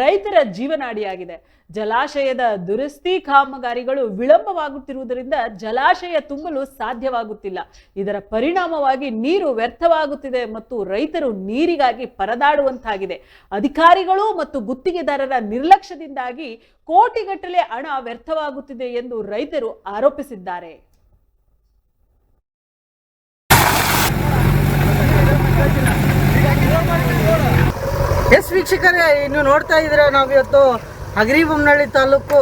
ರೈತರ ಜೀವನಾಡಿಯಾಗಿದೆ. ಜಲಾಶಯದ ದುರಸ್ತಿ ಕಾಮಗಾರಿಗಳು ವಿಳಂಬವಾಗುತ್ತಿರುವುದರಿಂದ ಜಲಾಶಯ ತುಂಬಲು ಸಾಧ್ಯವಾಗುತ್ತಿಲ್ಲ. ಇದರ ಪರಿಣಾಮವಾಗಿ ನೀರು ವ್ಯರ್ಥವಾಗುತ್ತಿದೆ ಮತ್ತು ರೈತರು ನೀರಿಗಾಗಿ ಪರದಾಡುವಂತಾಗಿದೆ. ಅಧಿಕಾರಿಗಳು ಮತ್ತು ಗುತ್ತಿಗೆದಾರರ ನಿರ್ಲಕ್ಷ್ಯದಿಂದಾಗಿ ಕೋಟಿಗಟ್ಟಲೆ ಹಣ ವ್ಯರ್ಥವಾಗುತ್ತಿದೆ ಎಂದು ರೈತರು ಆರೋಪಿಸಿದ್ದಾರೆ. ಎಸ್ ವೀಕ್ಷಕರೇ, ಇನ್ನು ನೋಡ್ತಾ ಇದ್ರೆ ನಾವಿವತ್ತು ಹಗರಿಬೊಮ್ಮನಹಳ್ಳಿ ತಾಲೂಕು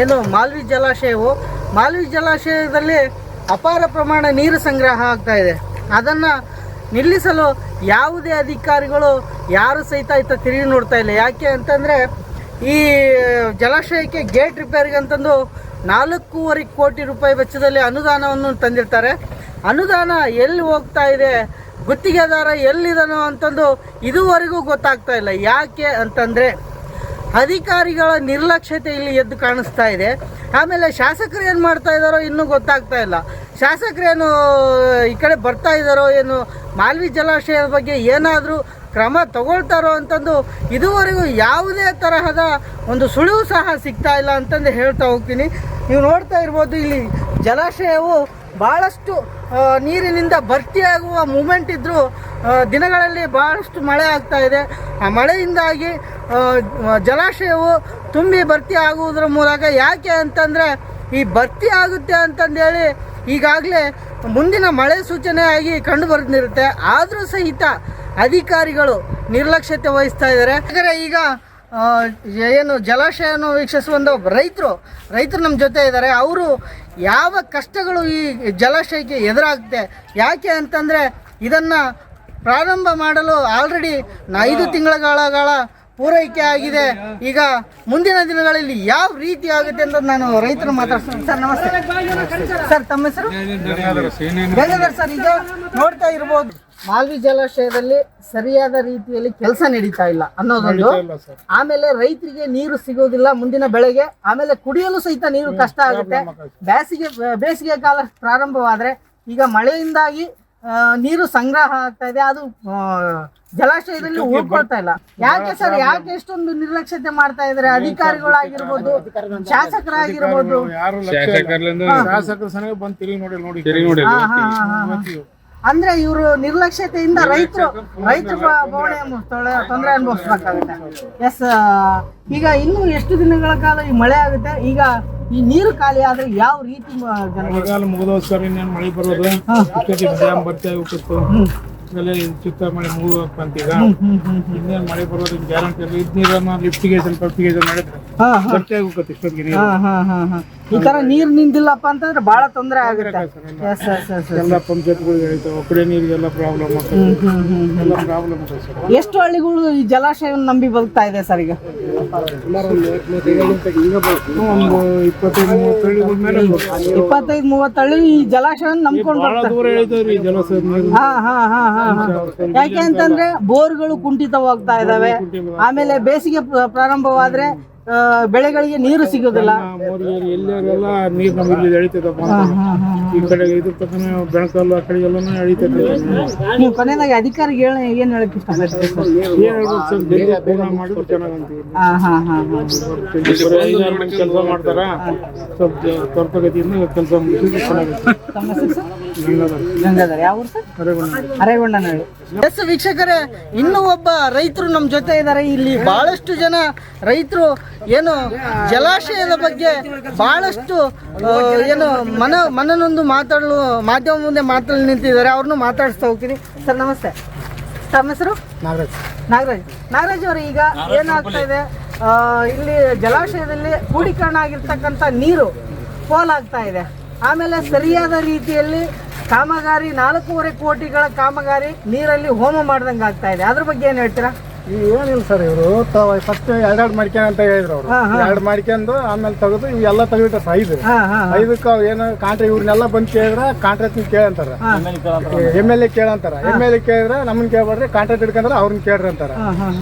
ಏನು ಮಾಲ್ವಿ ಜಲಾಶಯವು. ಮಾಲ್ವಿ ಜಲಾಶಯದಲ್ಲಿ ಅಪಾರ ಪ್ರಮಾಣ ನೀರು ಸಂಗ್ರಹ ಆಗ್ತಾ ಇದೆ. ಅದನ್ನು ನಿಲ್ಲಿಸಲು ಯಾವುದೇ ಅಧಿಕಾರಿಗಳು ಯಾರು ಸಹಿತ ಇತ್ತ ತಿರುಗಿ ನೋಡ್ತಾ ಇಲ್ಲ. ಯಾಕೆ ಅಂತಂದರೆ, ಈ ಜಲಾಶಯಕ್ಕೆ ಗೇಟ್ ರಿಪೇರಿಗೆ ಅಂತಂದು ನಾಲ್ಕೂವರೆ ಕೋಟಿ ರೂಪಾಯಿ ವೆಚ್ಚದಲ್ಲಿ ಅನುದಾನವನ್ನು ತಂದಿರ್ತಾರೆ. ಅನುದಾನ ಎಲ್ಲಿ ಹೋಗ್ತಾ ಇದೆ? ಗುತ್ತಿಗೆದಾರ ಎಲ್ಲಿದನೋ ಅಂತಂದು ಇದುವರೆಗೂ ಗೊತ್ತಾಗ್ತಾ ಇಲ್ಲ. ಯಾಕೆ ಅಂತಂದರೆ ಅಧಿಕಾರಿಗಳ ನಿರ್ಲಕ್ಷ್ಯತೆ ಇಲ್ಲಿ ಎದ್ದು ಕಾಣಿಸ್ತಾ ಇದೆ. ಆಮೇಲೆ ಶಾಸಕರು ಏನು ಮಾಡ್ತಾ ಇದ್ದಾರೋ ಇನ್ನೂ ಗೊತ್ತಾಗ್ತಾ ಇಲ್ಲ. ಶಾಸಕರೇನು ಈ ಕಡೆ ಬರ್ತಾ ಇದ್ದಾರೋ ಏನು, ಮಾಲ್ವಿ ಜಲಾಶಯದ ಬಗ್ಗೆ ಏನಾದರೂ ಕ್ರಮ ತಗೊಳ್ತಾರೋ ಅಂತಂದು ಇದುವರೆಗೂ ಯಾವುದೇ ತರಹದ ಒಂದು ಸುಳಿವು ಸಹ ಸಿಗ್ತಾ ಇಲ್ಲ ಅಂತಂದು ಹೇಳ್ತಾ ಹೋಗ್ತೀನಿ. ನೀವು ನೋಡ್ತಾ ಇರ್ಬೋದು ಇಲ್ಲಿ ಜಲಾಶಯವು ಭಾಳಷ್ಟು ನೀರಿನಿಂದ ಭರ್ತಿಯಾಗುವ ಮೂಮೆಂಟ್ ಇದ್ದರೂ ದಿನಗಳಲ್ಲಿ ಭಾಳಷ್ಟು ಮಳೆ ಆಗ್ತಾ ಇದೆ. ಆ ಮಳೆಯಿಂದಾಗಿ ಜಲಾಶಯವು ತುಂಬಿ ಭರ್ತಿ ಆಗುವುದರ ಮೂಲಕ ಯಾಕೆ ಅಂತಂದರೆ, ಈ ಭರ್ತಿ ಆಗುತ್ತೆ ಅಂತಂದೇಳಿ ಈಗಾಗಲೇ ಮುಂದಿನ ಮಳೆ ಸೂಚನೆಯಾಗಿ ಕಂಡು ಬರ್ತಿರುತ್ತೆ ಆದರೂ ಸಹಿತ ಅಧಿಕಾರಿಗಳು ನಿರ್ಲಕ್ಷ್ಯತೆ ವಹಿಸ್ತಾ ಇದ್ದಾರೆ. ಯಾಕಂದರೆ ಈಗ ಏನು ಜಲಾಶಯವನ್ನು ವೀಕ್ಷಿಸುವಂಥ ರೈತರು ರೈತರು ನಮ್ಮ ಜೊತೆ ಇದ್ದಾರೆ. ಅವರು ಯಾವ ಕಷ್ಟಗಳು ಈ ಜಲಾಶಯಕ್ಕೆ ಎದುರಾಗುತ್ತೆ? ಯಾಕೆ ಅಂತಂದರೆ ಇದನ್ನು ಪ್ರಾರಂಭ ಮಾಡಲು ಆಲ್ರೆಡಿ ಐದು ತಿಂಗಳ ಪೂರೈಕೆ ಆಗಿದೆ. ಈಗ ಮುಂದಿನ ದಿನಗಳಲ್ಲಿ ಯಾವ ರೀತಿ ಆಗುತ್ತೆ ಅಂತ ನಾನು ರೈತರು ಮಾತಾಡ್ತೀನಿ. ಸರ್ ನಮಸ್ತೆ. ಸರ್ ತಮ್ಮ ಹೆಸರು? ಗಂಗಾಧರ್ ಸರ್ ಈಗ ನೋಡ್ತಾ ಇರ್ಬೋದು. ಮಾಲ್ವಿ ಜಲಾಶಯದಲ್ಲಿ ಸರಿಯಾದ ರೀತಿಯಲ್ಲಿ ಕೆಲಸ ನಡೀತಾ ಇಲ್ಲ ಅನ್ನೋದೊಂದು. ಆಮೇಲೆ ರೈತರಿಗೆ ನೀರು ಸಿಗೋದಿಲ್ಲ ಮುಂದಿನ ಬೆಳೆಗೆ. ಆಮೇಲೆ ಕುಡಿಯಲು ಸಹಿತ ನೀರು ಕಷ್ಟ ಆಗುತ್ತೆ. ಬೇಸಿಗೆ ಬೇಸಿಗೆ ಕಾಲ ಪ್ರಾರಂಭವಾದ್ರೆ ಈಗ ಮಳೆಯಿಂದಾಗಿ ಆ, ನೀರು ಸಂಗ್ರಹ ಆಗ್ತಾ ಇದೆ. ಅದು ಆ, ಜಲಾಶಯದಲ್ಲಿ ಉಳ್ಕೊಳ್ತಾ ಇಲ್ಲ. ಯಾಕೆ ಸರ್ ಯಾಕೆ ಎಷ್ಟೊಂದು ನಿರ್ಲಕ್ಷ್ಯತೆ ಮಾಡ್ತಾ ಇದ್ದಾರೆ? ಅಧಿಕಾರಿಗಳಾಗಿರ್ಬೋದು ಶಾಸಕರಾಗಿರ್ಬೋದು. ಅಂದ್ರೆ ಇವರು ನಿರ್ಲಕ್ಷ್ಯತೆಯಿಂದ ರೈತರು ರೈತರು ಬವಣೆ ತೊಂದರೆ ಅನುಭವಿಸ್ಬೇಕಾಗುತ್ತೆ. ಎಸ್ ಈಗ ಇನ್ನು ಎಷ್ಟು ದಿನಗಳ ಕಾಲ ಈ ಮಳೆ ಆಗುತ್ತೆ? ಈಗ ಈ ನೀರು ಖಾಲಿ ಆದ್ರೆ ಯಾವ ರೀತಿ ಮಳೆಗಾಲ ಮುಗಿದೋದ್ ಸರ್ ಇನ್ನೇನು ಮಳೆ ಬರೋದು? ಡ್ಯಾಮ್ ಬರ್ತಾ ಹೋಗ್ತಿತ್ತು ಆಮೇಲೆ ಚಿತ್ತ ಮಳೆ ಮುಗಿದಂತೀಗ ಇನ್ನೇನು ಮಳೆ ಬರೋದು ಗ್ಯಾರಂಟಿ ಇಲ್ಲ. ಇದ್ ನೀರನ್ನ ಲಿಫ್ಟಿಗೇಷನ್ ಪಂಪಿಗೇಷನ್ ಮಾಡಿದ್ರೆ. ಬರ್ತಾ ಹೋಗುತ್ತೆ ಇಷ್ಟೊತ್ತಿಗೆ ನೀರು. ಹಾ, ಹಾ, ಹಾ, ಹಾ. ಈ ತರ ನೀರ್ ನಿಂತಿಲ್ಲಪ್ಪ ಅಂತಂದ್ರೆ ಬಹಳ ತೊಂದರೆ ಆಗುತ್ತೆ. ಎಸ್ ಎಸ್ ಎಸ್ ಎಲ್ಲ ಪಂಚಾಯತ್ಗಳು ಹೇಳ್ತಾವೆ ಕುಡಿಯೋ ನೀರಿಗೆಲ್ಲ ಪ್ರಾಬ್ಲಮ್ ಆಗ್ತದೆ. ಎಲ್ಲ ಪ್ರಾಬ್ಲಮ್ ಇದೆ ಸರ್. ಎಷ್ಟು ಹಳ್ಳಿಗಳು ಈ ಜಲಾಶಯವನ್ನು ನಂಬಿ ಬದುಕ್ತಾ ಇದೆ ಸರ್ ಈಗ? ಒಂದು ಇಪ್ಪತ್ತೈದು ಮೂವತ್ತು ಹಳ್ಳಿಗಳ ಮೇಲೆ ಇಪ್ಪತ್ತೈದು ಮೂವತ್ತು ಹಳ್ಳಿ ಈ ಜಲಾಶಯ ನಂಬ್ಕೊಂಡು ಹಾ ಹಾ ಹಾ ಹಾ ಹಾ. ಯಾಕೆ ಅಂತಂದ್ರೆ ಬೋರ್ಗಳು ಕುಂಠಿತವಾಗ್ತಾ ಇದಾವೆ. ಆಮೇಲೆ ಬೇಸಿಗೆ ಪ್ರ- ಪ್ರಾರಂಭವಾದ್ರೆ ಬೆಳೆಗಳಿಗೆ ನೀರು ಸಿಗೋದಿಲ್ಲ. ಎಲ್ಲೆಲ್ಲ ನೀರು ನಮಗೆ ಎಳಿತದಪ್ಪ ಈ ಕಡೆ ಇದ್ರ ತಕ್ಕನ ಬೆಣಕಲ್ಲು ಆ ಕಡೆ ಎಲ್ಲಾನು ಎಳಿತೈತೆ. ನೀವು ಕೊನೆಯದಾಗಿ ಅಧಿಕಾರಿಗೆ ಹೇಳ ಏನ್ ಹೇಳಕ್ ಇಷ್ಟ? ಸರ್ ಏನ್ ಹೇಳ್ಬೇಕು ಸರ್? ಜಲ್ದಿ ಪೂರ್ಣ ಮಾಡಿದ್ರೆ ಚೆನ್ನಾಗಂತೀವಿ ಹಾ ಹಾ ಹಾ ಹಾ. ಕೆಲಸ ಮಾಡ್ತಾರ? ಸ್ವಲ್ಪ ತ್ವರಿತಗತಿಯಿಂದ ಕೆಲಸ ಮುಗಿಸಿದ್ರೆ ಎಸ್ ವೀಕ್ಷಕರೇ ಇನ್ನೂ ಒಬ್ಬ ರೈತರು ನಮ್ಮ ಜೊತೆ ಇದ್ದಾರೆ. ಇಲ್ಲಿ ಬಹಳಷ್ಟು ಜನ ರೈತರು ಏನು ಜಲಾಶಯದ ಬಗ್ಗೆ ಬಹಳಷ್ಟು ಏನು ಮನ ಮನನೊಂದು ಮಾತಾಡಲು ಮಾಧ್ಯಮ ಮುಂದೆ ಮಾತಾಡಲು ನಿಂತಿದ್ದಾರೆ. ಅವ್ರನ್ನೂ ಮಾತಾಡಿಸ್ತಾ ಹೋಗ್ತೀನಿ. ಸರ್ ನಮಸ್ತೆ. ತಮ್ಮ ಹೆಸರು? ನಾಗರಾಜ್. ನಾಗರಾಜ್. ನಾಗರಾಜ್ ಅವರು ಈಗ ಏನಾಗ್ತಾ ಇದೆ? ಇಲ್ಲಿ ಜಲಾಶಯದಲ್ಲಿ ಕೂಡೀಕರಣ ಆಗಿರ್ತಕ್ಕಂಥ ನೀರು ಪೋಲಾಗ್ತಾ ಇದೆ. ಆಮೇಲೆ ಸರಿಯಾದ ರೀತಿಯಲ್ಲಿ ಕಾಮಗಾರಿ ನಾಲ್ಕೂವರೆ ಕೋಟಿಗಳ ಕಾಮಗಾರಿ ನೀರಲ್ಲಿ ಹೋಮ ಮಾಡ್ದಂಗೆ ಆಗ್ತಾ ಇದೆ. ಅದ್ರ ಬಗ್ಗೆ ಏನು ಹೇಳ್ತೀರಾ? ಏನಿಲ್ಲ ಸರ್ ಇವರು. ಫಸ್ಟ್ ಎರಡೆರಡು ಮಡಿಕೆ ಅಂತ ಹೇಳಿದ್ರು ಅವರು. ಎರಡ್. ಎರಡು ಮಾಡ್ಕೊಂಡು ಆಮೇಲೆ ತೆಗೆದು ಇವೆಲ್ಲ ತೆಗಿತಾರೆ ಸರ್ ಐದು ಐದಕ್ಕೆ ಅವ್ ಏನು ಕಾಂಟ್ರಾ ಇವ್ರನ್ನೆಲ್ಲ ಬಂದು ಕೇಳಿದ್ರೆ ಕಾಂಟ್ರಾಕ್ಟ್ ಕೇಳಂತಾರ. ಎಂ ಎಲ್ ಎ ಕೇಳಂತಾರ ಎಂ ಎಲ್ ಎ ಕೇಳಿದ್ರೆ ನಮ್ಮನ್ನ ಕೇಳ್ಬೇಡ್ರಿ ಕಾಂಟ್ರಾಕ್ಟ್ ಹಿಡ್ಕಂದ್ರೆ ಅವ್ರನ್ನ ಕೇಳ್ರಿ ಅಂತಾರ.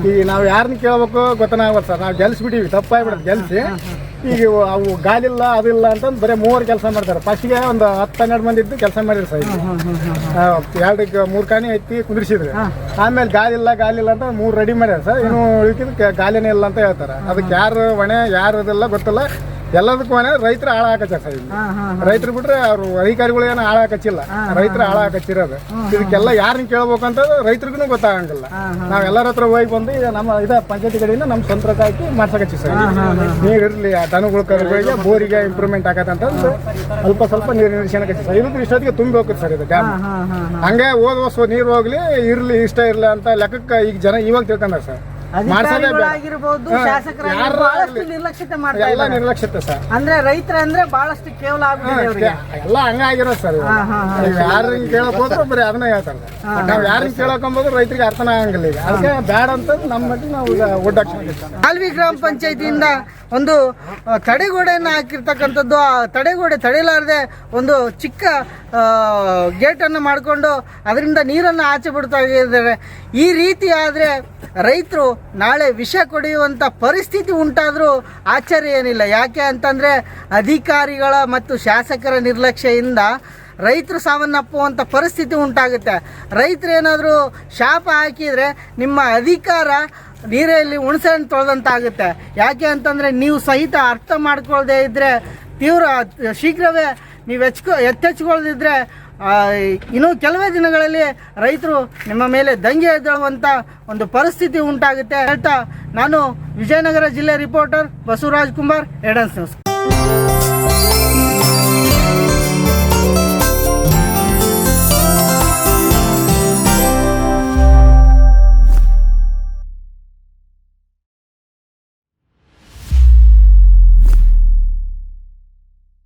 ಈ ನಾವು ಯಾರನ್ನ ಕೇಳ್ಬೇಕು ಗೊತ್ತಾಗಲ್ಲ ಸರ್. ನಾವು ಗೆಲ್ಸ್ಬಿಟ್ಟಿವಿ ತಪ್ಪಾಗ್ಬಿಡೋದು ಗೆಲ್ಸಿ. ಈಗ ಅವು ಗಾಲಿಲ್ಲ ಅದಿಲ್ಲ ಅಂತಂದು ಬರೀ ಮೂವರು ಕೆಲಸ ಮಾಡ್ತಾರೆ. ಫಸ್ಟ್ಗೆ ಒಂದು ಹತ್ತು ಹನ್ನೆರಡು ಮಂದಿ ಇದ್ದು ಕೆಲಸ ಮಾಡಿದ್ರು ಸರ್ ಎರಡು ಎರಡಕ್ಕೆ ಮೂರು ಕಾಣಿ ಐತಿ ಕುಂದ್ರಿಸಿದ್ರು. ಆಮೇಲೆ ಗಾಲಿಲ್ಲ ಗಾಲಿಲ್ಲ ಅಂತ ಮೂರು ರೆಡಿ ಮಾಡ್ಯಾರ ಸರ್ ಇನ್ನು ಉಳಿಕಿದ ಗಾಲಿನೇ ಇಲ್ಲ ಅಂತ ಹೇಳ್ತಾರೆ. ಅದಕ್ಕೆ ಯಾರು ಹೊಣೆ ಯಾರು ಅದೆಲ್ಲ ಗೊತ್ತಿಲ್ಲ. ಎಲ್ಲದಕ್ಕೂ ಮನೆ ರೈತರು ಹಾಳ ಹಾಕಚ್ಚಾರ ಸರ್ ಇಲ್ಲಿ. ರೈತರು ಬಿಟ್ರೆ ಅವ್ರು ಅಧಿಕಾರಿಗಳು ಏನು ಹಾಳ ಹಾಕಚ್ಚಿಲ್ಲ ರೈತರು ಹಾಳ ಹಾಕಚ್ಚಿರೋದು ಇದಕ್ಕೆಲ್ಲ ಯಾರನ್ನ ಕೇಳ್ಬೇಕು ಅಂತ ರೈತರಿಗೂ ಗೊತ್ತಾಗಂಗಿಲ್ಲ. ನಾವ್ ಎಲ್ಲರ ಹತ್ರ ಹೋಗಿ ಬಂದು ಈಗ ನಮ್ಮ ಇದ ಪಂಚಾಯತಿ ಕಡೆಯಿಂದ ನಮ್ಮ ಸ್ವಂತ ಹಾಕಿ ಮಾಡ್ಸಕಚ್ಚಿ ಸರ್. ನೀರು ಇರಲಿ ದನಗಳ ಕರುಗಳಿಗೆ ಬೋರಿಗೆ ಇಂಪ್ರೂವ್ಮೆಂಟ್ ಆಗತ್ತಂತ ಸ್ವಲ್ಪ ಸ್ವಲ್ಪ ನೀರು ನಿಲ್ಸ್ಕೊಳಕಚ್ಚಿ ಸರ್. ಇದಕ್ಕೆ ಇಷ್ಟೊತ್ತಿಗೆ ತುಂಬಿ ಹೋಗುತ್ತೆ ಸರ್ ಇದು ಡ್ಯಾಮ್ ಹಂಗೆ ವರ್ಷ ನೀರು ಹೋಗ್ಲಿ ಇರ್ಲಿ ಇಷ್ಟ ಇರ್ಲಿ ಅಂತ ಲೆಕ್ಕಕ್ಕೆ ಈಗ ಜನ ಇವಾಗ ತಿಳ್ಕೊಂಡಾರ ಸರ್. ಅಧಿಕಾರಿಗಳಾಗಿರ್ಬೋದು ಶಾಸಕರಾಗಿರ್ಬೋದು ಬಹಳಷ್ಟು. ನಿರ್ಲಕ್ಷ್ಯತೆ ಮಾಡ್ತಾ ಎಲ್ಲ ಇದ್ದಾರೆ. ನಿರ್ಲಕ್ಷ್ಯತೆ ಸರ್. ಅಂದ್ರೆ ರೈತರ ಅಂದ್ರೆ ಬಹಳಷ್ಟು ಕೇವಲ ಆಗ್ಬಿಟ್ಟಿದೆ ಅವರಿಗೆ ಎಲ್ಲ ಹಂಗಾಗಿರೋ ಸರ್ ಯಾರನ್ನ ಕೇಳಕ್ ಹೋದ್ರೆ ಬರೀ ಅದನ್ನ ಹೇಳ್ತಾರೆ. ನಾವ್ ಯಾರನ್ನ ಕೇಳಕ್ ರೈತರಿಗೆ ಅರ್ಥನ ಆಗಂಗಿಲ್ಲ ಈಗ. ಅದಕ್ಕೆ ಬ್ಯಾಡ ಅಂತ ನಮ್ಮ ಮಟ್ಟಿಗೆ ನಾವು ಈಗ ಒಡ್ಡಾಕ್ಸ್ಕೊಂಡಿದ್ದೀವಿ. ಆಲ್ವಿ ಗ್ರಾಮ ಪಂಚಾಯತಿಯಿಂದ ಒಂದು ತಡೆಗೋಡೆಯನ್ನು ಹಾಕಿರ್ತಕ್ಕಂಥದ್ದು, ಆ ತಡೆಗೋಡೆ ತಡೆಯಲಾರದೆ ಒಂದು ಚಿಕ್ಕ ಗೇಟನ್ನು ಮಾಡಿಕೊಂಡು ಅದರಿಂದ ನೀರನ್ನು ಆಚೆ ಬಿಡ್ತಾ ಇದ್ದಾರೆ. ಈ ರೀತಿ ಆದರೆ ರೈತರು ನಾಳೆ ವಿಷ ಕೊಡಿಯುವಂಥ ಪರಿಸ್ಥಿತಿ ಉಂಟಾದರೂ ಆಶ್ಚರ್ಯ ಏನಿಲ್ಲ. ಯಾಕೆ ಅಂತಂದರೆ ಅಧಿಕಾರಿಗಳ ಮತ್ತು ಶಾಸಕರ ನಿರ್ಲಕ್ಷ್ಯದಿಂದ ರೈತರು ಸಾವನ್ನಪ್ಪುವಂಥ ಪರಿಸ್ಥಿತಿ ಉಂಟಾಗುತ್ತೆ. ರೈತರೇನಾದರೂ ಶಾಪ ಹಾಕಿದರೆ ನಿಮ್ಮ ಅಧಿಕಾರ ನೀರಲ್ಲಿ ಉಣಸಣ್ಣ ತೊಳೆದಂತ ಆಗುತ್ತೆ ಯಾಕೆ ಅಂತಂದರೆ ನೀವು ಸಹಿತ ಅರ್ಥ ಮಾಡ್ಕೊಳ್ಳದೆ ಇದ್ದರೆ ತೀವ್ರ, ಶೀಘ್ರವೇ ನೀವು ಹೆಚ್ಕೊ, ಎತ್ತೆಚ್ಕೊಳ್ದಿದ್ರೆ ಇನ್ನು ಕೆಲವೇ ದಿನಗಳಲ್ಲಿ ರೈತರು ನಿಮ್ಮ ಮೇಲೆ ದಂಗೆ ಎದ್ದೇಳುವಂಥ ಒಂದು ಪರಿಸ್ಥಿತಿ ಉಂಟಾಗುತ್ತೆ. ಹೇಳ್ತಾ ನಾನು ವಿಜಯನಗರ ಜಿಲ್ಲೆ reporter Basavaraj Kumar Edens news